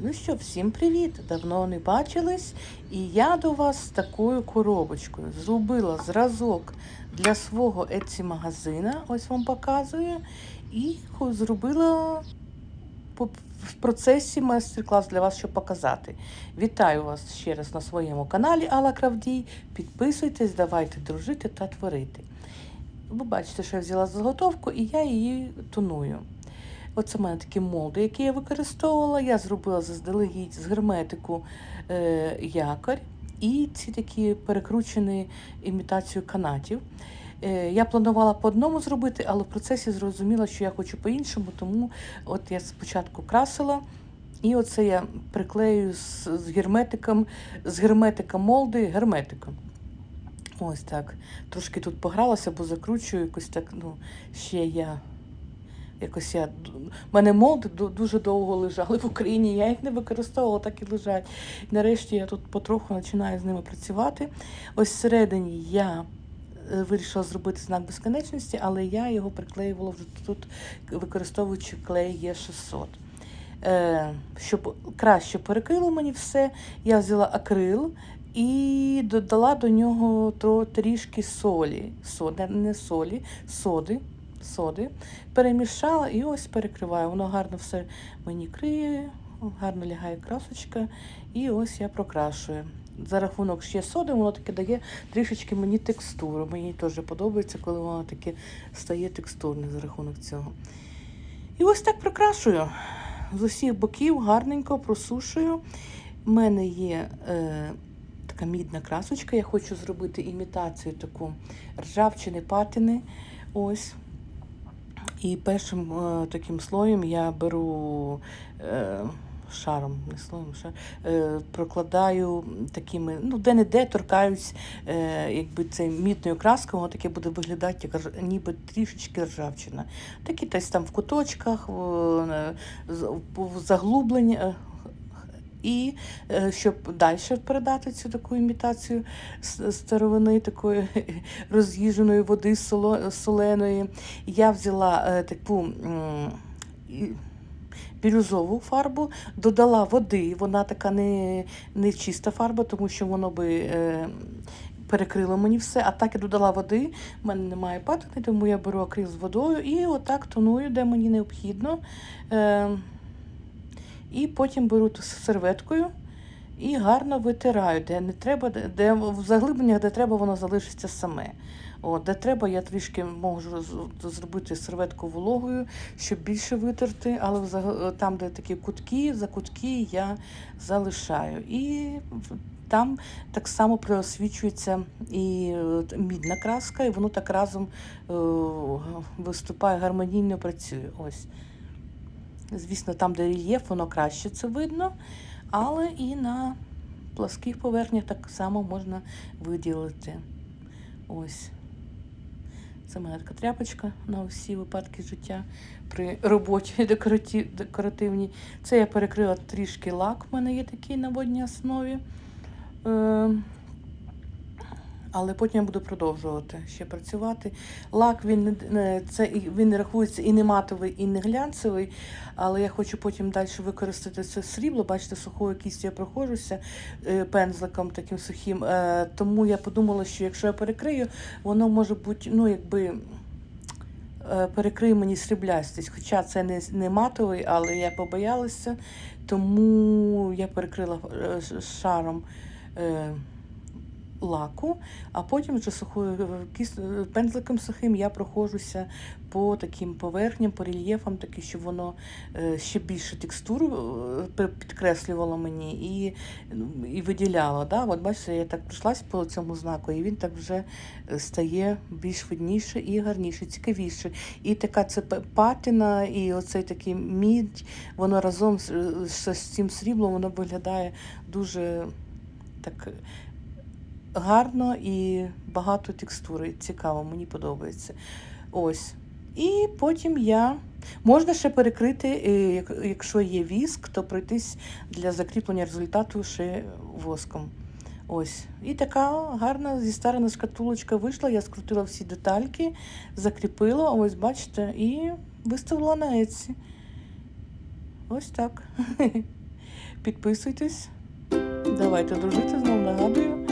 Ну що, всім привіт! Давно не бачились, і я до вас з такою коробочкою зробила зразок для свого Etsy магазина, ось вам показую, і зробила в процесі майстер-клас для вас, щоб показати. Вітаю вас ще раз на своєму каналі Алла Кравдій. Підписуйтесь, давайте дружити та творити. Ви бачите, що я взяла заготовку і я її тоную. Оце в мене такі молди, які я використовувала. Я зробила заздалегідь з герметику е, якорь і ці такі перекручені імітацію канатів. Е, я планувала по одному зробити, але в процесі зрозуміла, що я хочу по-іншому, тому от я спочатку красила. І оце я приклею з, з герметиком, з герметика молди герметиком. Ось так. Трошки тут погралася, бо закручую якось так, ну, ще я. Якось я. У мене молди дуже довго лежали в Україні, я їх не використовувала, так і лежать. Нарешті я тут потроху починаю з ними працювати. Ось всередині я е, вирішила зробити знак безконечності, але я його приклеювала вже тут, використовуючи клей Е600. Е, щоб краще перекрило мені все, я взяла акрил і додала до нього трішки солі. Соди, не солі, соди. Соди. Перемішала і ось перекриваю. Воно гарно все мені криє, гарно лягає красочка. І ось я прокрашую. За рахунок ще соди, воно таке дає трішечки мені текстуру. Мені теж подобається, коли воно таке стає текстурне за рахунок цього. І ось так прокрашую. З усіх боків гарненько просушую. У мене є е, така мідна красочка. Я хочу зробити імітацію таку ржавчини патини. Ось. І першим е, таким слоєм я беру е, шаром, не слоєм, шар, е, прокладаю такими, ну, де-не-де торкаюсь, е, якби це мітною краскою, воно таке буде виглядати, як ніби трішечки ржавчина. Такі десь там в куточках, в, е, в заглублені. І е, щоб далі передати цю таку імітацію старовини, такої роз'їждженої води соленої, я взяла е, таку бірюзову фарбу, додала води. Вона така не, не чиста фарба, тому що воно би. Е, Перекрило мені все, а так я додала води. У мене немає патини, тому я беру акрил з водою і отак тоную, де мені необхідно. І потім беру серветкою і гарно витираю, де не треба, де, в заглибленнях, де треба, воно залишиться саме. От, де треба, я трішки можу зробити серветку вологою, щоб більше витерти, але там, де такі кутки, за кутки я залишаю. І там так само просвічується і мідна краска, і воно так разом е, виступає гармонійно працює. Ось. Звісно, там, де рельєф, воно краще це видно, але і на пласких поверхнях так само можна виділити. Ось. Це моя така тряпочка на усі випадки життя при роботі декоративній. Це я перекрила трішки лак, в мене є такий на водній основі. Але потім я буду продовжувати ще працювати. Лак він не- це він рахується і не матовий, і не глянцевий. Але я хочу потім далі використати це срібло. Бачите, сухою кістю я проходжуся е, пензликом таким сухим. Е, тому я подумала, що якщо я перекрию, воно може бути, ну якби. е, Перекриє мені сріблястість, хоча це не, не матовий, але я побоялася, тому я перекрила шаром лаку, а потім вже сухою е, е, пензликом сухим я проходжуся по таким поверхням, по рельєфам, таки, щоб воно е, ще більше текстуру підкреслювало мені і, ну, і виділяло. Да? От бачите, я так пройшлась по цьому знаку, і він так вже стає більш видніше і гарніше, цікавіше. І така це патина, і оцей такий мідь, воно разом з, з, з цим сріблом воно виглядає дуже так гарно і багато текстури. Цікаво, мені подобається. Ось. І потім я. Можна ще перекрити, е, якщо є віск, то пройтись для закріплення результату ще воском. Ось. І така гарна зістарена шкатулочка вийшла. Я скрутила всі детальки, закріпила, ось бачите, і виставила на Etsy. Ось так. Підписуйтесь. Давайте дружити знову нагадую.